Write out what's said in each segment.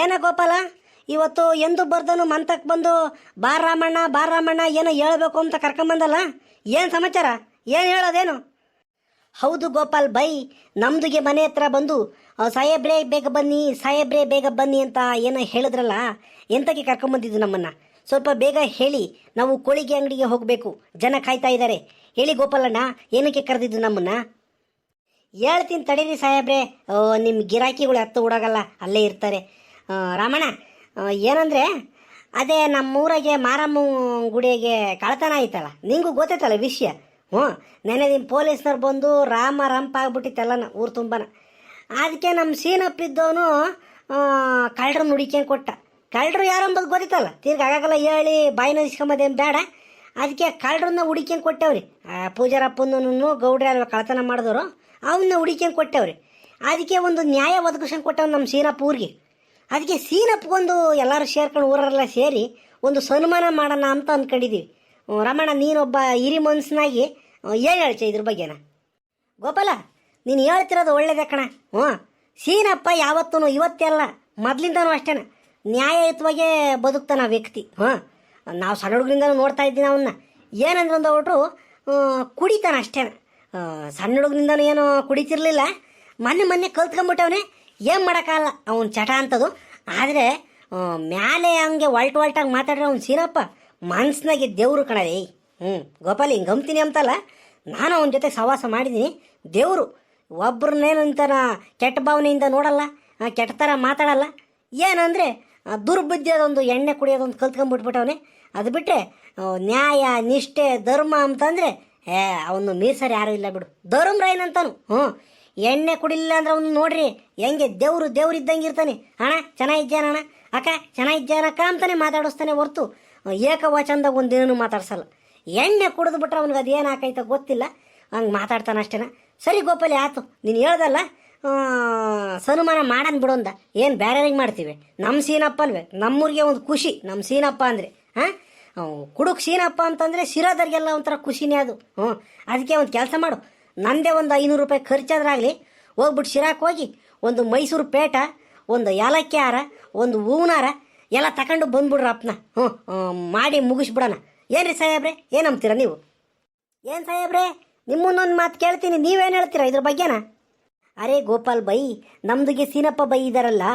ಏನ ಗೋಪಾಲ? ಇವತ್ತು ಎಂದು ಬರ್ದನು ಮಂತಕ್ಕೆ ಬಂದು ಬಾರ್ ರಾಮಣ್ಣ ಬಾರ್ ಏನೋ ಹೇಳ್ಬೇಕು ಅಂತ ಕರ್ಕೊಂಬಂದಲ್ಲ? ಏನು ಸಮಾಚಾರ? ಏನು ಹೇಳೋದೇನು? ಹೌದು ಗೋಪಾಲ್ ಬೈ, ನಮ್ದುಗೆ ಮನೆ ಹತ್ರ ಬಂದು ಸಾಹೇಬ್ರೇ ಬೇಗ ಬನ್ನಿ, ಸಾಹೇಬ್ರೇ ಬೇಗ ಬನ್ನಿ ಅಂತ ಏನೋ ಹೇಳಿದ್ರಲ್ಲ, ಎಂತಕ್ಕೆ ಕರ್ಕೊಂಬಂದಿದ್ದು ನಮ್ಮನ್ನು? ಸ್ವಲ್ಪ ಬೇಗ ಹೇಳಿ, ನಾವು ಕೋಳಿಗೆ ಅಂಗಡಿಗೆ ಹೋಗಬೇಕು, ಜನ ಕಾಯ್ತಾ ಇದ್ದಾರೆ ಹೇಳಿ ಗೋಪಾಲಣ್ಣ, ಏನಕ್ಕೆ ಕರೆದಿದ್ದು ನಮ್ಮನ್ನು? ಹೇಳ್ತೀನಿ ತಡೀರಿ ಸಾಹೇಬ್ರೆ ನಿಮ್ಮ ಗಿರಾಕಿಗಳು ಹತ್ತು ಓಡಾಗಲ್ಲ, ಅಲ್ಲೇ ಇರ್ತಾರೆ. ರಾಮಣ್ಣ ಏನಂದರೆ, ಅದೇ ನಮ್ಮೂರಾಗೆ ಮಾರಮ್ಮ ಗುಡಿಗೆ ಕಳ್ತನ ಆಯ್ತಲ್ಲ ನಿಂಗೂ ಗೊತ್ತೈತಲ್ಲ ವಿಷಯ? ಹ್ಞೂ ನೆನೆ ನಿಮ್ಮ ಪೊಲೀಸ್ನವ್ರು ಬಂದು ರಾಮ ರಂಪ ಆಗ್ಬಿಟ್ಟಿತ್ತಲ್ಲ ಊರು ತುಂಬನ. ಅದಕ್ಕೆ ನಮ್ಮ ಸೀನಪ್ಪಿದ್ದವನು ಕಳ್ಳರು ನುಡಿಕೆ ಕೊಟ್ಟ. ಕಳ್ಳರು ಯಾರು ಅಂಬೋದು ಗೊತ್ತಿತ್ತಲ್ಲ? ತಿರ್ಗಿ ಆಗಾಗಲ್ಲ ಹೇಳಿ ಬಾಯಿನ ಇಸ್ಕೊಂಬೋದೇನು ಬೇಡ ಅದಕ್ಕೆ ಕಳ್ಳರನ್ನ ಹುಡಿಕ್ಯಂಗೆ ಕೊಟ್ಟವ್ರಿ. ಪೂಜಾರಪ್ಪನೂ ಗೌಡ್ರೆ ಅಲ್ವ ಕಳ್ತನ ಮಾಡಿದವರು ಅವನ್ನ ಹುಡಿಕ್ಯಂಗೆ ಕೊಟ್ಟವ್ರಿ. ಅದಕ್ಕೆ ಒಂದು ನ್ಯಾಯ ಒದಗಿಸ್ಕೊಂಡು ಕೊಟ್ಟವ್ ನಮ್ಮ ಸೀನಪ್ಪ ಊರಿಗೆ. ಅದಕ್ಕೆ ಸೀನಪ್ಪಗೊಂದು ಎಲ್ಲರೂ ಸೇರ್ಕೊಂಡು ಊರಲ್ಲ ಸೇರಿ ಒಂದು ಸನ್ಮಾನ ಮಾಡೋಣ ಅಂತ ಅಂದ್ಕೊಂಡಿದ್ದೀವಿ ರಮಣ, ನೀನೊಬ್ಬ ಹಿರಿ ಮನ್ಸನಾಗಿ ಏನು ಹೇಳ್ತೀಯ ಇದ್ರ ಬಗ್ಗೆನ? ಗೋಪಾಲ, ನೀನು ಹೇಳ್ತಿರೋದು ಒಳ್ಳೇದೇ ಕಣ. ಹ್ಞೂ ಸೀನಪ್ಪ ಯಾವತ್ತೂ ಇವತ್ತೆಲ್ಲ, ಮೊದಲಿಂದನೂ ಅಷ್ಟೇನ. ನ್ಯಾಯಯುತವಾಗೇ ಬದುಕ್ತಾನ ವ್ಯಕ್ತಿ. ಹಾಂ ನಾವು ಸಣ್ಣ ಹುಡುಗರಿಂದನೂ ನೋಡ್ತಾ ಇದ್ದೀನಿ ಅವನ್ನ ಏನಂದ್ರೆ ಒಂದು ಒಟ್ಟು ಕುಡಿತಾನ ಅಷ್ಟೇನ. ಸಣ್ಣ ಹುಡುಗರಿಂದ ಏನು ಕುಡಿತಿರ್ಲಿಲ್ಲ. ಮೊನ್ನೆ ಮೊನ್ನೆ ಕಲ್ತ್ಕೊಂಬಿಟ್ಟವನೆ. ಏನು ಮಾಡೋಕ್ಕಾಗಲ್ಲ. ಅವನ ಚಟ ಅಂತದು. ಆದರೆ ಮ್ಯಾಲೆ ಹಂಗೆ ಒಲ್ಟ್ ಒಲ್ಟಾಗಿ ಮಾತಾಡ್ರೆ ಅವ್ನು ಸೀನಪ್ಪ ಮನ್ಸ್ನಾಗೆ ದೇವ್ರು ಕಣರೇ ಹ್ಞೂ ಗೋಪಾಲಿ, ಹಿಂಗೆ ಗಮ್ತೀನಿ ಅಂತಲ್ಲ, ನಾನು ಅವನ ಜೊತೆ ಸವಾಸ ಮಾಡಿದ್ದೀನಿ ದೇವರು ಅಂತನ ಕೆಟ್ಟ ಭಾವನೆಯಿಂದ ನೋಡಲ್ಲ ಕೆಟ್ಟ ಥರ ಮಾತಾಡಲ್ಲ. ಏನಂದರೆ ದುರ್ಬುದ್ಧಿಯದೊಂದು ಎಣ್ಣೆ ಕುಡಿಯೋದೊಂದು ಕಲ್ತ್ಕೊಂಡ್ಬಿಟ್ಬಿಟ್ಟವನೇ ಅದು ಬಿಟ್ಟರೆ ನ್ಯಾಯ, ನಿಷ್ಠೆ, ಧರ್ಮ ಅಂತಂದರೆ, ಏ, ಅವನು ಮೀರ್ಸರ್ ಯಾರೂ ಇಲ್ಲ ಬಿಡು. ಧರ್ಮರಾಯನ್ ಅಂತಾನು ಹ್ಞೂ ಎಣ್ಣೆ ಕುಡಿಲಿಲ್ಲ ಅಂದ್ರೆ ಅವನು ನೋಡ್ರಿ, ಹೆಂಗೆ ದೇವ್ರು ದೇವ್ರು ಇದ್ದಂಗೆ ಇರ್ತಾನೆ. ಅಣ್ಣ ಚೆನ್ನಾಗಿದ್ದೇನ ಅಣ್ಣ? ಅಕ್ಕ ಚೆನ್ನಾಗಿದ್ದೇನಕ್ಕ ಅಂತಾನೆ ಮಾತಾಡಿಸ್ತಾನೆ ಹೊರ್ತು. ಏಕವಚನದಾಗ ಒಂದೇನು ಮಾತಾಡ್ಸಲ್ಲ. ಎಣ್ಣೆ ಕುಡಿದು ಬಿಟ್ರೆ ಅವ್ನಿಗೆ ಅದೇನು ಹಾಕೈತ ಗೊತ್ತಿಲ್ಲ. ಹಂಗೆ ಮಾತಾಡ್ತಾನೆ ಅಷ್ಟೇನ. ಸರಿ ಗೋಪಾಲಿ, ಆತು. ನೀನು ಹೇಳ್ದಲ್ಲ? ಸನುಮಾನ ಸನ್ಮಾನ ಮಾಡನ್ ಬಿಡೋಂದ ಏನು ಬೇರೆಯವ್ರಿಗೆ ಮಾಡ್ತೀವಿ? ನಮ್ಮ ಸೀನಪ್ಪ ಅಲ್ವೇ? ನಮ್ಮೂರಿಗೆ ಒಂದು ಖುಷಿ. ನಮ್ಮ ಸೀನಪ್ಪ ಅಂದರೆ, ಹಾಂ? ಕುಡುಕ್ ಸೀನಪ್ಪ ಅಂತಂದರೆ ಸಿರೋದರಿಗೆಲ್ಲ ಒಂಥರ ಖುಷಿನೇ ಅದು. ಹ್ಞೂ ಅದಕ್ಕೆ ಒಂದು ಕೆಲಸ ಮಾಡು. ನಂದೇ ಒಂದು ಐನೂರು ರೂಪಾಯಿ ಖರ್ಚಾದ್ರಾಗಲಿ ಹೋಗ್ಬಿಟ್ಟು ಶಿರಾಕ್ ಹೋಗಿ ಒಂದು ಮೈಸೂರು ಪೇಟ ಒಂದು ಏಲಕ್ಕಿ ಹಾರ ಒಂದು ಹೂವಿನಾರ ಎಲ್ಲ ತಗೊಂಡು ಬಂದ್ಬಿಡ್ರಪ್ಪನ ಹ್ಞೂ ಆ, ಮಾಡಿ ಮುಗಿಸ್ಬಿಡೋಣ. ಏನ್ರಿ ಸಾಹೇಬ್ರೆ? ಏನು ಅಂಬ್ತೀರಾ ನೀವು? ಏನು ಸಾಹೇಬ್ರೆ? ನಿಮ್ಮನ್ನೊಂದು ಮಾತು ಕೇಳ್ತೀನಿ. ನೀವೇನು ಹೇಳ್ತೀರಾ ಇದ್ರ ಬಗ್ಗೆನಾ? ಅರೆ ಗೋಪಾಲ್ ಬೈ ನಮ್ದುಗೆ ಸೀನಪ್ಪ ಬೈ ಇದ್ದಾರಲ್ಲ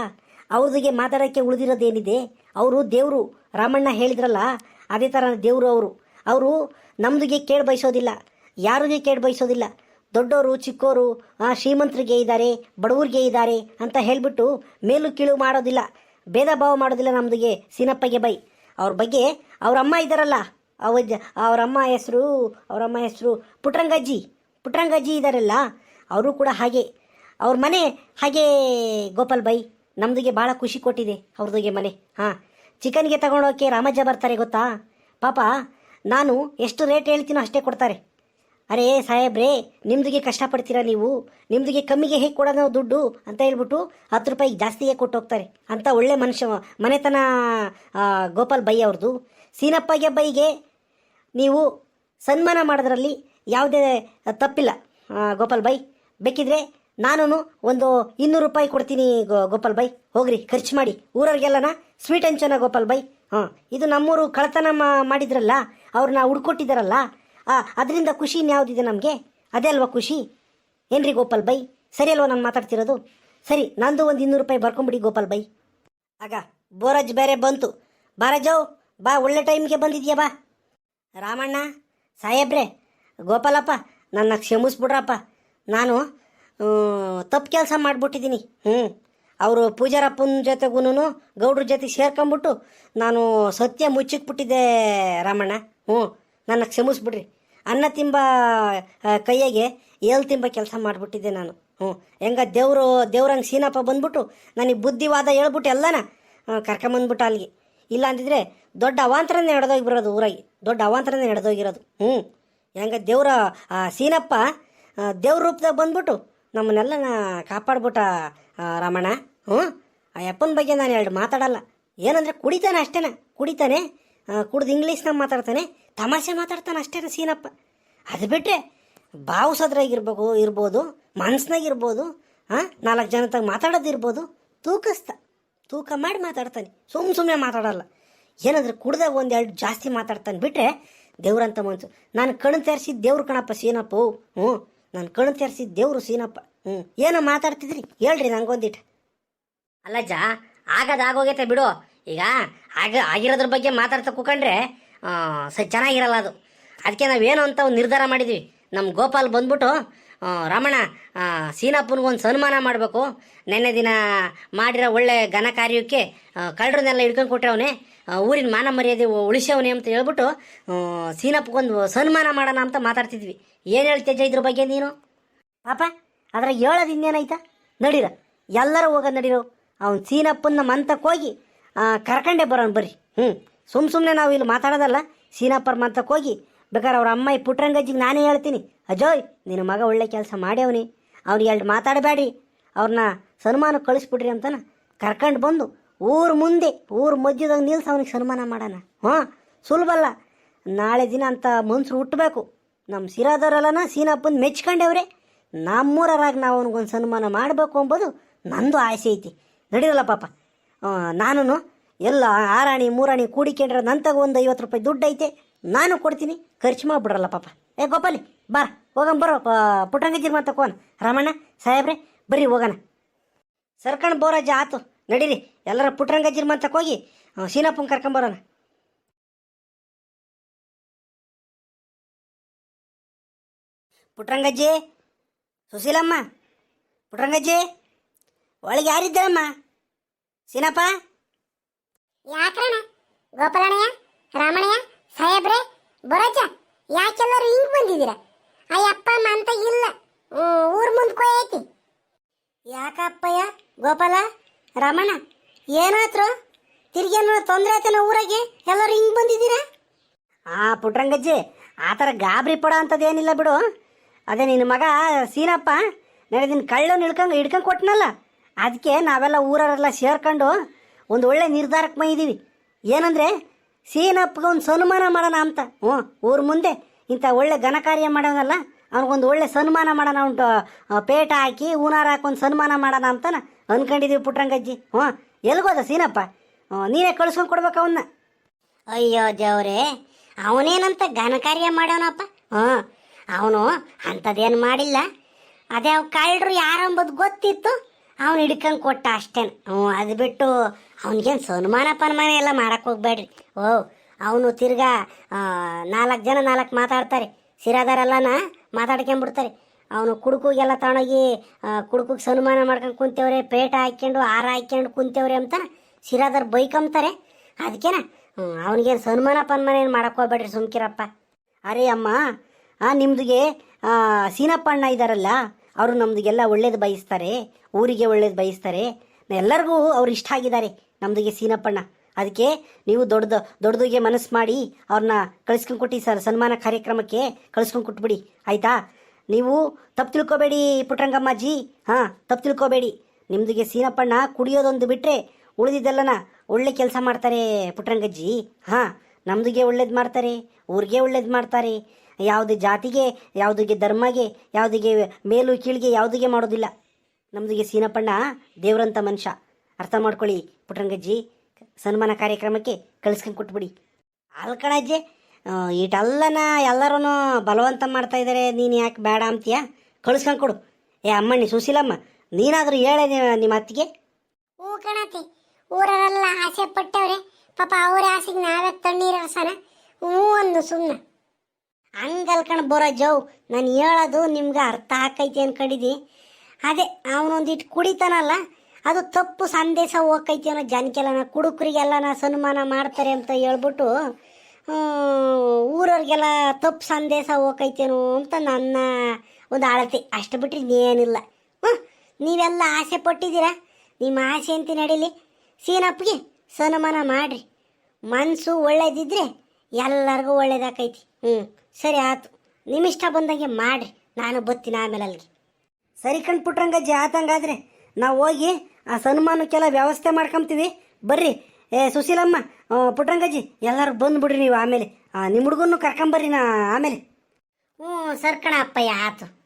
ಅವ್ರದಿಗೆ ಮಾತಾಡೋಕ್ಕೆ ಉಳಿದಿರೋದೇನಿದೆ? ಅವರು ದೇವರು ರಾಮಣ್ಣ ಹೇಳಿದ್ರಲ್ಲ ಅದೇ ಥರ ದೇವರು ಅವರು. ಅವರು ನಮ್ದುಗೆ ಕೇಳಿ ಬಯಸೋದಿಲ್ಲ ಯಾರಿಗೆ ಕೇಳಿ ಬಯಸೋದಿಲ್ಲ? ದೊಡ್ಡವರು ಚಿಕ್ಕವರು ಶ್ರೀಮಂತರಿಗೆ ಇದ್ದಾರೆ, ಬಡವರಿಗೆ ಇದ್ದಾರೆ ಅಂತ ಹೇಳಿಬಿಟ್ಟು ಮೇಲು ಕೀಳು ಮಾಡೋದಿಲ್ಲ, ಭೇದ ಭಾವ ಮಾಡೋದಿಲ್ಲ ನಮ್ದಿಗೆ, ಸೀನಪ್ಪಗೆ ಬೈ. ಅವ್ರ ಬಗ್ಗೆ ಅವ್ರ ಅಮ್ಮ ಇದ್ದಾರಲ್ಲ ಅವ ಅವ್ರ ಅಮ್ಮ ಹೆಸರು, ಅವ್ರ ಅಮ್ಮ ಹೆಸರು ಪುಟ್ರಂಗಜ್ಜಿ ಪುಟ್ರಂಗಜ್ಜಿ ಇದ್ದಾರಲ್ಲ, ಅವರು ಕೂಡ ಹಾಗೆ. ಅವ್ರ ಮನೆ ಹಾಗೆ ಗೋಪಾಲ್ ಬೈ, ನಮ್ದಿಗೆ ಭಾಳ ಖುಷಿ ಕೊಟ್ಟಿದೆ ಅವ್ರದಿಗೆ ಮನೆ. ಹಾಂ, ಚಿಕನ್ಗೆ ತಗೊಂಡೋಕೆ ರಾಮಜ್ಜ ಬರ್ತಾರೆ ಗೊತ್ತಾ? ಪಾಪ, ನಾನು ಎಷ್ಟು ರೇಟ್ ಹೇಳ್ತೀನೋ ಅಷ್ಟೇ ಕೊಡ್ತಾರೆ. ಅರೇ ಸಾಹೇಬ್ರೇ, ನಿಮ್ದಿಗೆ ಕಷ್ಟಪಡ್ತೀರಾ ನೀವು? ನಿಮ್ದಿಗೆ ಕಮ್ಮಿಗೆ ಹೇಗೆ ಕೊಡೋದು ನಾವು ದುಡ್ಡು? ಅಂತ ಹೇಳ್ಬಿಟ್ಟು ಹತ್ತು ರೂಪಾಯಿ ಜಾಸ್ತಿಯೇ ಕೊಟ್ಟು ಹೋಗ್ತಾರೆ ಅಂತ ಒಳ್ಳೆ ಮನುಷ್ಯ, ಮನೆತನ ಗೋಪಾಲ್ ಬೈ ಅವ್ರದ್ದು ಸೀನಪ್ಪಗೆ ಬೈಗೆ ನೀವು ಸನ್ಮಾನ ಮಾಡೋದ್ರಲ್ಲಿ ಯಾವುದೇ ತಪ್ಪಿಲ್ಲ ಗೋಪಾಲ್ ಬೈ. ಬೇಕಿದ್ರೆ ನಾನು ಒಂದು ಇನ್ನೂರು ರೂಪಾಯಿ ಕೊಡ್ತೀನಿ ಗೋ, ಗೋಪಾಲ್ ಬೈ. ಹೋಗ್ರಿ, ಖರ್ಚು ಮಾಡಿ. ಊರವ್ರಿಗೆಲ್ಲನ ಸ್ವೀಟ್ ಹಂಚೋಣ ಗೋಪಾಲ್ ಬೈ. ಹಾಂ, ಇದು ನಮ್ಮೂರು ಕಳತನ ಮಾಡಿದ್ರಲ್ಲ, ಅವ್ರನ್ನ ಹುಡ್ಕೊಟ್ಟಿದ್ದಾರಲ್ಲ ಅದರಿಂದ ಖುಷಿ ಇನ್ಯಾವುದಿದೆ ನಮಗೆ? ಅದೇ ಅಲ್ವಾ ಖುಷಿ? ಏನ್ರಿ ಗೋಪಾಲ್ ಬೈ? ಸರಿ ಅಲ್ವಾ ನಾನು ಮಾತಾಡ್ತಿರೋದು? ಸರಿ, ನಂದು ಒಂದು ಇನ್ನೂರು ರೂಪಾಯಿ ಬರ್ಕೊಂಬಿಡಿ ಗೋಪಾಲ್ ಬೈ. ಆಗ, ಬೋರಜ್ ಬೇರೆ ಬಂತು. ಬಾರಜವ್ ಬಾ, ಒಳ್ಳೆ ಟೈಮ್ಗೆ ಬಂದಿದ್ಯಾ ಬಾ. ರಾಮಣ್ಣ, ಸಾಹೇಬ್ರೆ, ಗೋಪಾಲಪ್ಪ, ನನ್ನ ಕ್ಷಮಿಸ್ಬಿಡ್ರಪ್ಪ. ನಾನು ತಪ್ಪು ಕೆಲಸ ಮಾಡಿಬಿಟ್ಟಿದ್ದೀನಿ ಹ್ಞೂ ಅವರು ಪೂಜಾರಪ್ಪನ ಜೊತೆಗೂ ಗೌಡ್ರ ಜೊತೆ ಸೇರ್ಕೊಂಬಿಟ್ಟು ನಾನು ಸತ್ಯ ಮುಚ್ಚಿಕ್ಬಿಟ್ಟಿದ್ದೆ ರಾಮಣ್ಣ. ಹ್ಞೂ ನನ್ನ ಕ್ಷಮಿಸ್ಬಿಡ್ರಿ. ಅನ್ನ ತಿಂಬ ಕೈಯಾಗೆ ಏಲ್ ತಿಂಬ ಕೆಲಸ ಮಾಡಿಬಿಟ್ಟಿದ್ದೆ ನಾನು. ಹ್ಞೂ ಹೆಂಗ ದೇವರು, ದೇವ್ರಂಗೆ ಸೀನಪ್ಪ ಬಂದ್ಬಿಟ್ಟು ನನಗೆ ಬುದ್ಧಿವಾದ ಹೇಳ್ಬಿಟ್ಟು ಎಲ್ಲನ ಕರ್ಕೊಂಬಂದ್ಬಿಟ್ಟು ಅಲ್ಲಿಗೆ. ಇಲ್ಲ ಅಂದಿದ್ರೆ ದೊಡ್ಡ ಅವಾಂತರನೇ ನಡೆದೋಗಿ ಬರೋದು ಊರಾಗಿ. ದೊಡ್ಡ ಅವಾಂತರನೇ ಹಿಡ್ದೋಗಿರೋದು ಹ್ಞೂ ಹೆಂಗ ದೇವ್ರ, ಆ, ಸೀನಪ್ಪ ದೇವ್ರ ರೂಪದಾಗ ಬಂದ್ಬಿಟ್ಟು ನಮ್ಮನ್ನೆಲ್ಲನ ಕಾಪಾಡ್ಬಿಟ್ಟ ರಮಣ. ಹ್ಞೂ ಆ ಯಪ್ಪನ ಬಗ್ಗೆ ನಾನು ಎರಡು ಮಾತಾಡಲ್ಲ. ಏನಂದ್ರೆ ಕುಡಿತಾನೆ ಅಷ್ಟೇನ. ಕುಡಿತಾನೆ ಕುಡ್ದು ಇಂಗ್ಲೀಷ್ನಾಗ ಮಾತಾಡ್ತಾನೆ. ತಮಾಷೆ ಮಾತಾಡ್ತಾನೆ ಅಷ್ಟೇನ ಸೀನಪ್ಪ. ಅದು ಬಿಟ್ಟರೆ ಭಾವಿಸೋದ್ರಾಗಿರ್ಬೇಕು ಇರ್ಬೋದು, ಮನ್ಸ್ನಾಗಿರ್ಬೋದು ಹಾಂ ನಾಲ್ಕು ಜನತಾಗ ಮಾತಾಡೋದಿರ್ಬೋದು, ತೂಕಸ್ತ, ತೂಕ ಮಾಡಿ ಮಾತಾಡ್ತಾನೆ. ಸುಮ್ಮ ಸುಮ್ಮನೆ ಮಾತಾಡಲ್ಲ. ಏನಾದರೂ ಕುಡ್ದಾಗ ಒಂದು ಎರಡು ಜಾಸ್ತಿ ಮಾತಾಡ್ತಾನೆ ಬಿಟ್ರೆ ದೇವ್ರಂತ ಮನಸ್ಸು ನಾನು ಕಣ್ಣು ತೆರೆಸಿದ ದೇವ್ರು ಕಣಪ್ಪ ಸೀನಪ್ಪ, ಹ್ಞೂ ನಾನು ಕಣ್ಣು ತೆರೆಸಿದ ದೇವ್ರು ಸೀನಪ್ಪ, ಹ್ಞೂ. ಏನೋ ಮಾತಾಡ್ತಿದ್ರಿ? ಹೇಳ್ರಿ ನಂಗೊಂದಿಟ್ಟು ಅಲ್ಲಜ್ಜ ಆಗದಾಗೋಗೈತೆ ಬಿಡು. ಈಗ ಆಗ, ಆಗಿರೋದ್ರ ಬಗ್ಗೆ ಮಾತಾಡ್ತಾ ಕೂಕೊಂಡ್ರೆ ಸ ಚೆನ್ನಾಗಿರಲ್ಲ ಅದು. ಅದಕ್ಕೆ ನಾವೇನು ಅಂತ ಒಂದು ನಿರ್ಧಾರ ಮಾಡಿದ್ವಿ. ನಮ್ಮ ಗೋಪಾಲ್ ಬಂದ್ಬಿಟ್ಟು ರಮಣ ಸೀನಪ್ಪನಿಗೊಂದು ಸನ್ಮಾನ ಮಾಡಬೇಕು. ನೆನ್ನೆ ದಿನ ಮಾಡಿರೋ ಒಳ್ಳೆ ಘನ ಕಾರ್ಯಕ್ಕೆ ಕಳ್ಳರನ್ನೆಲ್ಲ ಹಿಡ್ಕೊಂಡು ಕೊಟ್ಟವನೇ ಊರಿನ ಮಾನ ಮರ್ಯಾದೆ ಉಳಿಸವನೇ ಅಂತ ಹೇಳ್ಬಿಟ್ಟು ಸೀನಪ್ಪಗೊಂದು ಸನ್ಮಾನ ಮಾಡೋಣ ಅಂತ ಮಾತಾಡ್ತಿದ್ವಿ. ಏನು ಹೇಳ್ತೇಜ ಇದ್ರ ಬಗ್ಗೆ ನೀನು? ಪಾಪ, ಅದ್ರಾಗ ಹೇಳೋದು ಇನ್ನೇನಾಯ್ತಾ ನಡೀರ. ಎಲ್ಲರೂ ಹೋಗೋದು ನಡೀರು. ಅವ್ನು ಸೀನಪ್ಪನ ಮಂತಕ್ಕೆ ಹೋಗಿ ಕರ್ಕೊಂಡೇ ಕರ್ಕಂಡೇ ಬರೋಣ ಬರ್ರಿ. ಹ್ಞೂ ಸುಮ್ಮ ಸುಮ್ಮನೆ ನಾವು ಇಲ್ಲಿ ಮಾತಾಡೋದಲ್ಲ. ಸೀನಾಪರ್ ಮಂತಕ್ಕೆ ಹೋಗಿ, ಬೇಕಾದ್ರೆ ಅವ್ರ ಅಮ್ಮ ಈ ಪುಟ್ರಂಗಜ್ಜಿಗೆ ನಾನೇ ಹೇಳ್ತೀನಿ. ಅಜೋಯ್, ನಿನ್ನ ಮಗ ಒಳ್ಳೆ ಕೆಲಸ ಮಾಡ್ಯವನಿ. ಅವ್ನಿಗೆ ಎರಡು ಮಾತಾಡಬೇಡಿ ಅವ್ರನ್ನ ಸನ್ಮಾನ ಕಳಿಸ್ಬಿಡ್ರಿ ಅಂತನ ಕರ್ಕೊಂಡು ಬಂದು ಊರ ಮುಂದೆ, ಊರ ಮಧ್ಯದಾಗ ನಿಲ್ಸ ಅವ್ನಿಗೆ ಸನ್ಮಾನ ಮಾಡೋಣ. ಹಾಂ ಸುಲಭಲ್ಲ ನಾಳೆ ದಿನ ಅಂತ ಮನ್ಸರು ಹುಟ್ಟಬೇಕು. ನಮ್ಮ ಸಿರಾದವರೆಲ್ಲನ ಸೀನಪ್ಪನ ಮೆಚ್ಕೊಂಡವ್ರೆ. ನಮ್ಮೂರರಾಗಿ ನಾವು ಅವ್ನಿಗೊಂದು ಸನ್ಮಾನ ಮಾಡಬೇಕು ಅಂಬೋದು ನಂದು ಆಸೆ ಐತಿ. ನಡೀರಲ್ಲ ಪಾಪ. ನಾನು ಎಲ್ಲ ಆರಾಣಿ ಮೂರಾಣಿ ಕೂಡಿಕೊಂಡ್ರೆ ನಂತಾಗ ಒಂದು ಐವತ್ತು ರೂಪಾಯಿ ದುಡ್ಡು ಐತೆ, ನಾನು ಕೊಡ್ತೀನಿ. ಖರ್ಚು ಮಾಡಿಬಿಡ್ರಲ್ಲ ಪಾಪ. ಏ, ಗೋಪಾಲಿ, ಬಾ ಹೋಗಂ ಬರೋ ಪುಟ್ಟಂಗಜ್ಜಿ ಮಾತ ಕೋನ್ ರಾಮಣ್ಣ, ಸಾಹೇಬ್ರೆ, ಬರ್ರಿ, ಹೋಗೋಣ. ಸರ್ಕಣ್ ಬೋರಾಜ ಆತು. ನಡೀರಿ, ಎಲ್ಲರ ಪುಟ್ರಂಗಜ್ಜಿರ್ ಮಂತಕ್ಕೆ ಹೋಗಿ ಸೀನಪ್ಪನ ಕರ್ಕೊಂಬರೋಣ ಪುಟ್ರಂಗಜ್ಜಿ ಸುಶೀಲಮ್ಮ ಪುಟ್ರಂಗಜ್ಜಿ ಒಳಗೆ ಯಾರಿದ್ದಾರಮ್ಮ? ಸೀನಪ್ಪ? ಯಾಕ್ರಣ? ಗೋಪಾಲಣ್ಣಯ್ಯ, ರಾಮಣ್ಣಯ್ಯ, ಸಾಹೇಬ್ರೆ ಬರಜ್ಜ ಯಾಕೆಲ್ಲರೂ ಹಿಂಗೆ ಬಂದಿದ್ದೀರ? ಅಯ್ಯಪ್ಪ ಅಮ್ಮ ಅಂತ ಇಲ್ಲ. ಊರು ಮುಂದ್ಕೋ ಐತಿ ಯಾಕಪ್ಪಯ್ಯ, ಗೋಪಾಲ ರಮಣ ಏನಾತ್ರು? ತಿರ್ಗೇನು ತೊಂದರೆ ಆಯ್ತನ ಊರಾಗೆ? ಎಲ್ಲರೂ ಹಿಂಗೆ ಬಂದಿದ್ದೀರಾ? ಆ ಪುಟ್ರಂಗಜ್ಜಿ ಆ ಥರ ಗಾಬರಿ ಪಡೋ ಅಂಥದ್ದೇನಿಲ್ಲ ಬಿಡು. ಅದೇ ನಿನ್ನ ಮಗ ಸೀನಪ್ಪ ನನಗೆ ನಿನ್ನ ಕಳ್ಳನ ಹಿಡ್ಕೊಂಡು ಹಿಡ್ಕೊಂಡು ಕೊಟ್ಟನಲ್ಲ ಅದಕ್ಕೆ ನಾವೆಲ್ಲ ಊರವರೆಲ್ಲ ಸೇರ್ಕೊಂಡು ಒಂದು ಒಳ್ಳೆ ನಿರ್ಧಾರಕ್ಕೆ ಮೈದೀವಿ ಏನಂದರೆ, ಸೀನಪ್ಪಗೆ ಒಂದು ಸನ್ಮಾನ ಮಾಡೋಣ ಅಂತ. ಹ್ಞೂ, ಊರ ಮುಂದೆ ಇಂಥ ಒಳ್ಳೆ ಘನ ಕಾರ್ಯ ಮಾಡೋನಲ್ಲ ಅವ್ನಿಗೊಂದು ಒಳ್ಳೆ ಸನ್ಮಾನ ಮಾಡೋಣ ಉಂಟು. ಪೇಟ ಹಾಕಿ, ಹೂನಾರ ಹಾಕಿ ಒಂದು ಸನ್ಮಾನ ಮಾಡೋಣ ಅಂತನ ಅನ್ಕೊಂಡಿದೀವಿ ಪುಟ್ರಂಗಜ್ಜಿ ಹ್ಞೂ, ಎಲ್ಗೋದ ಸೀನಪ್ಪ? ನೀನೇ ಕಳ್ಸ್ಕೊಂಡು ಕೊಡ್ಬೇಕು ಅವನ್ನ ಅಯ್ಯೋ ದೇವ್ರೆ ಅವನೇನಂತ ಘನ ಕಾರ್ಯ ಮಾಡೋನಪ್ಪ? ಹ್ಞೂ, ಅವನು ಅಂಥದ್ದೇನು ಮಾಡಿಲ್ಲ. ಅದೇ ಅವ್ ಕಳ್ಳರು ಯಾರಂಬುದು ಗೊತ್ತಿತ್ತು. ಅವ್ನು ಹಿಡ್ಕೊಂಡು ಕೊಟ್ಟ ಅಷ್ಟೇನು. ಹ್ಞೂ ಅದು ಬಿಟ್ಟು ಅವ್ನಿಗೇನು ಸನ್ಮಾನ ಪನ್ಮಾನ ಎಲ್ಲ ಮಾಡಕ್ಕೆ ಹೋಗ್ಬೇಡ್ರಿ. ಓ, ಅವನು ತಿರ್ಗಾ ನಾಲ್ಕು ಜನ ನಾಲ್ಕು ಮಾತಾಡ್ತಾರೆ. ಸಿರಾದಾರೆಲ್ಲನ ಮಾತಾಡ್ಕೊಂಬಿಡ್ತಾರೆ. ಅವನು ಕುಡುಕಿಗೆಲ್ಲ ತಗೊಂಡೋಗಿ ಕುಡುಕಿಗೆ ಸನ್ಮಾನ ಮಾಡ್ಕೊಂಡು ಕುಂತೇವ್ರೆ, ಪೇಟ ಹಾಕ್ಯಂಡು, ಹಾರ ಹಾಕ್ಕೊಂಡು ಕುಂತೇವ್ರೆ ಅಂತ ಸಿರಾದಾರ್ ಬೈಕಂಬ್ತಾರೆ. ಅದಕ್ಕೇನ ಅವನಿಗೇನು ಸನ್ಮಾನ ಪನ್ಮಾನ ಏನು ಮಾಡಕ್ಕೆ ಹೋಗ್ಬೇಡ್ರಿ ಸುಮ್ಕಿರಪ್ಪ. ಅರೆ ಅಮ್ಮ ನಿಮ್ದಿಗೆ ಸೀನಪ್ಪ ಅಣ್ಣ ಇದ್ದಾರಲ್ಲ ಅವರು ನಮ್ದಿಗೆಲ್ಲ ಒಳ್ಳೇದು ಬಯಸ್ತಾರೆ, ಊರಿಗೆ ಒಳ್ಳೇದು ಬಯಸ್ತಾರೆ. ಎಲ್ಲರಿಗೂ ಅವ್ರು ಇಷ್ಟ ಆಗಿದ್ದಾರೆ ನಮ್ದಿಗೆ ಸೀನಪ್ಪಣ್ಣ. ಅದಕ್ಕೆ ನೀವು ದೊಡ್ಡದು, ದೊಡ್ಡದಿಗೆ ಮನಸ್ಸು ಮಾಡಿ ಅವ್ರನ್ನ ಕಳಿಸ್ಕೊಂಡು ಕೊಟ್ಟು ಸರ್, ಸನ್ಮಾನ ಕಾರ್ಯಕ್ರಮಕ್ಕೆ ಕಳಿಸ್ಕೊಂಡು ಕೊಟ್ಬಿಡಿ. ಆಯಿತಾ? ನೀವು ತಪ್ಪು ತಿಳ್ಕೊಬೇಡಿ ಪುಟ್ರಂಗಮ್ಮಾಜಿ ಹಾಂ, ತಪ್ಪು ತಿಳ್ಕೊಬೇಡಿ. ನಿಮ್ದಿಗೆ ಸೀನಪ್ಪಣ್ಣ ಕುಡಿಯೋದೊಂದು ಬಿಟ್ಟರೆ ಉಳಿದಿದ್ದೆಲ್ಲನ ಒಳ್ಳೆ ಕೆಲಸ ಮಾಡ್ತಾರೆ ಪುಟ್ರಂಗಜ್ಜಿ ಹಾಂ, ನಮ್ದಿಗೆ ಒಳ್ಳೇದು ಮಾಡ್ತಾರೆ, ಊರಿಗೆ ಒಳ್ಳೇದು ಮಾಡ್ತಾರೆ. ಯಾವುದೇ ಜಾತಿಗೆ ಯಾವುದಿಗೆ ಧರ್ಮಗೆ ಯಾವುದಿಗೆ ಮೇಲು ಕೀಳಿಗೆ ಯಾವುದಿಗೆ ಮಾಡೋದಿಲ್ಲ. ನಮ್ದಿಗೆ ಸೀನಪ್ಪಣ್ಣ ದೇವರಂಥ ಮನುಷ್ಯ. ಅರ್ಥ ಮಾಡ್ಕೊಳ್ಳಿ ಪುಟ್ರಂಗಜ್ಜಿ ಸನ್ಮಾನ ಕಾರ್ಯಕ್ರಮಕ್ಕೆ ಕಳಿಸ್ಕೊಂಡು ಕೊಟ್ಬಿಡಿ. ಅಲ್ಕಣಜ್ಜಿ ಇಟೆಲ್ಲನ ಎಲ್ಲರೂ ಬಲವಂತ ಮಾಡ್ತಾ ಇದ್ದಾರೆ ನೀನು ಯಾಕೆ ಬೇಡ ಅಂತೀಯ? ಕಳಿಸ್ಕೊಂಡು ಕೊಡು. ಏ ಅಮ್ಮಣ್ಣಿ, ಸುಶೀಲಮ್ಮ, ನೀನಾದರೂ ಹೇಳ ನಿಮ್ಮ ಅತ್ತಿಗೆ? ಹೂ ಕಣತಿ ಊರಲ್ಲ ಆಸೆ ಪಟ್ಟವ್ರೆ. ಪಾಪ ಅವ್ರ ಆಸೆಗೆ ನಾವೇ ತಣ್ಣೀರ ಹ್ಞೂ ಒಂದು ಸುಮ್ಮನೆ ಹಂಗಲ್ಕಣ ಬರೋ ಜೌ, ನಾನು ಹೇಳೋದು ನಿಮ್ಗೆ ಅರ್ಥ ಆಕೈತಿ ಅನ್ಕೊಂಡಿದ್ದಿ ಅದೇ ಅವನೊಂದಿಟ್ಟು ಕುಡಿತಾನಲ್ಲ, ಅದು ತಪ್ಪು ಸಂದೇಶ ಹೋಗೈತಿ ಅನ್ನೋ ಜನಕ್ಕೆಲ್ಲ ಕುಡುಕರಿಗೆಲ್ಲ ಸನ್ಮಾನ ಮಾಡ್ತಾರೆ ಅಂತ ಹೇಳ್ಬಿಟ್ಟು ಊರವ್ರಿಗೆಲ್ಲ ತಪ್ಪು ಸಂದೇಶ ಹೋಗೈತೇನೋ ಅಂತ ನನ್ನ ಒಂದು ಅಳತೆ ಅಷ್ಟು ಬಿಟ್ಟರೆ ಇನ್ನೇನಿಲ್ಲ. ಹ್ಞೂ ನೀವೆಲ್ಲ ಆಸೆ ಪಟ್ಟಿದ್ದೀರಾ? ನಿಮ್ಮ ಆಸೆ ಅಂತ ನಡೀಲಿ. ಸೀನಪ್ಪಗೆ ಸನ್ಮಾನ ಮಾಡಿರಿ. ಮನಸ್ಸು ಒಳ್ಳೇದಿದ್ರೆ ಎಲ್ಲರಿಗೂ ಒಳ್ಳೇದಾಕೈತಿ. ಹ್ಞೂ ಸರಿ ಆಯ್ತು ನಿಮ್ಮಿಷ್ಟ ಬಂದಂಗೆ ಮಾಡಿ ನಾನು ಬತ್ತೀನಿ ಆಮೇಲೆ ಅಲ್ಲಿಗೆ ಸರಿ ಕಣ್ ಪುಟ್ರಂಗಜ್ಜಿ ಆತಂಗಾದ್ರೆ ನಾವು ಹೋಗಿ ಆ ಸನ್ಮಾನಕ್ಕೆಲ್ಲ ವ್ಯವಸ್ಥೆ ಮಾಡ್ಕೊಂತೀವಿ. ಬರ್ರಿ. ಏ, ಸುಶೀಲಮ್ಮ ಪುಟ್ರಂಗಜ್ಜಿ ಎಲ್ಲರೂ ಬಂದುಬಿಡ್ರಿ ನೀವು ಆಮೇಲೆ. ನಿಮ್ಮ ಹುಡುಗನ್ನು ಕರ್ಕೊಂಬರ್ರಿ ನಾ ಆಮೇಲೆ. ಹ್ಞೂ ಸರ್ಕಣ ಅಪ್ಪಯ್ಯ ಆತು.